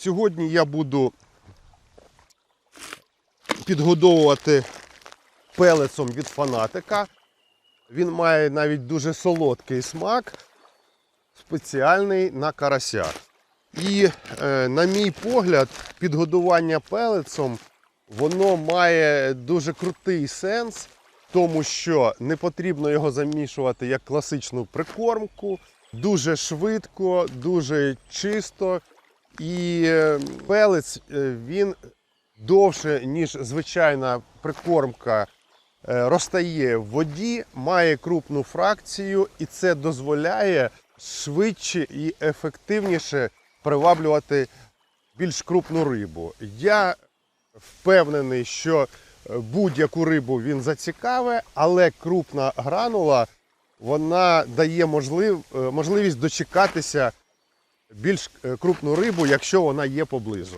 Сьогодні я буду підгодовувати пелецом від фанатика. Він має навіть дуже солодкий смак, спеціальний на карася. І, е, на мій погляд, підгодування пелецом воно має дуже крутий сенс, тому що не потрібно його замішувати як класичну прикормку, дуже швидко, дуже чисто. І е, пелець е, він довше, ніж звичайна прикормка, е, розтає в воді, має крупну фракцію, і це дозволяє швидше і ефективніше приваблювати більш крупну рибу. Я впевнений, що будь-яку рибу він зацікавить, але крупна гранула вона дає можлив, можливість дочекатися більш е, крупну рибу, якщо вона є поблизу.